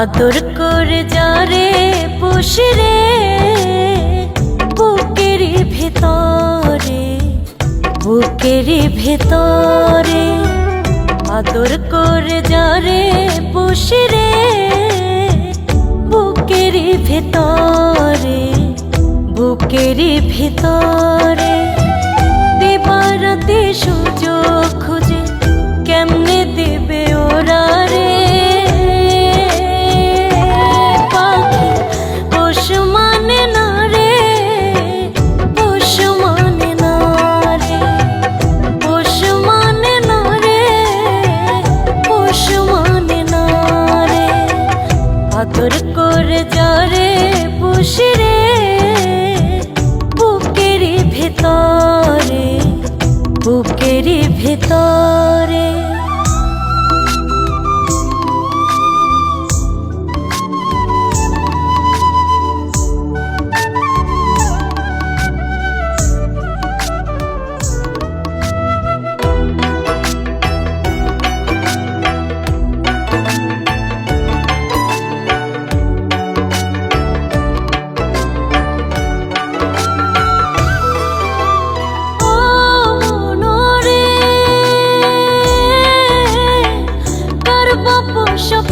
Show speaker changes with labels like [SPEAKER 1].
[SPEAKER 1] আদর করে যারে পুষরে বুকের ভেতরে বুকের ভেতরে। আদর করে যারে পুষরে বুকের ভেতরে বুকের ভেতরে। আদর করে যারে পুষরে বুকের ভেতরে বুকের ভেতরে। vou puxar